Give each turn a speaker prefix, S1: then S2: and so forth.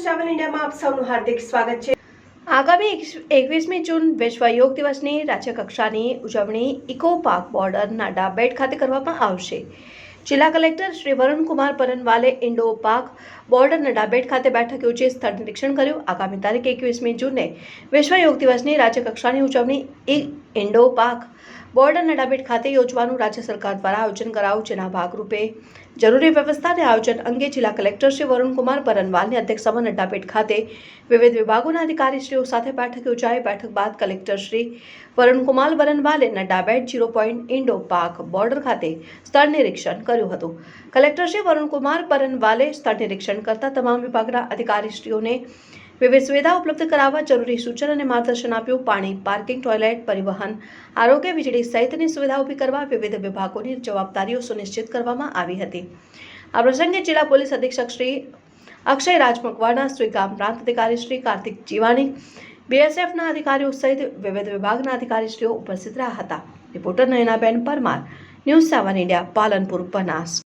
S1: સેવન ઇન્ડિયામાં આપ સૌનું હાર્દિક સ્વાગત છે. આગામી એકવીસમી જૂન વિશ્વ યોગ દિવસની રાજ્ય કક્ષાની ઉજવણી ઇકો પાર્ક બોર્ડર નાડા ખાતે કરવામાં આવશે. જિલ્લા collector Shri Varunkumar Parnavale Indo Pak border Nadabet ખાતે બેઠક યોજી સ્થળ નિરીક્ષણ કર્યું. આગામી તારીખ એકવીસમી જૂને વિશ્વ યોગ દિવસની રાજ્ય કક્ષાની ઉજવણી ઇન્ડો પાર્ક ડાબેટ ખાતે યોજવાનું રાજ્ય સરકાર દ્વારા આયોજન કરાયું, જેના ભાગરૂપે જરૂરી વ્યવસ્થા અને આયોજન અંગે જિલ્લા કલેક્ટર શ્રી વરુણકુમાર પરનવાલની અધ્યક્ષતામાં ડાબેટ ખાતે વિવિધ વિભાગોના અધિકારીશ્રીઓ સાથે બેઠક યોજાઈ. બેઠક બાદ collector Shri Varunkumar Parnavale Nadabet zero point Indo Pak border ખાતે સ્થળ નિરીક્ષણ કર્યું હતું. કલેક્ટર શ્રી વરુણકુમાર પરનવાલે સ્થળ નિરીક્ષણ કરતા તમામ વિભાગના અધિકારીશ્રીઓને વિવિધ સુવિધા ઉપલબ્ધ કરાવવા જરૂરી સૂચન અને માર્ગદર્શન આપ્યું. પાણી, પાર્કિંગ, ટોયલેટ, પરિવહન, આરોગ્ય વીજળી સહિતની સુવિધા ઊભી કરવા વિવિધ વિભાગોની જવાબદારીઓ સુનિશ્ચિત કરવામાં આવી હતી. આ પ્રસંગે જિલ્લા પોલીસ અધિક્ષક શ્રી અક્ષય રાજ મકવાણા શ્રીગામ પ્રાંત અધિકારી શ્રી કાર્તિક જીવાણી, બીએસએફના અધિકારીઓ સહિત વિવિધ વિભાગના અધિકારીશ્રીઓ ઉપસ્થિત રહ્યા હતા. Reporter Nayanaben Parmar, news seven India, Palanpur, Banas.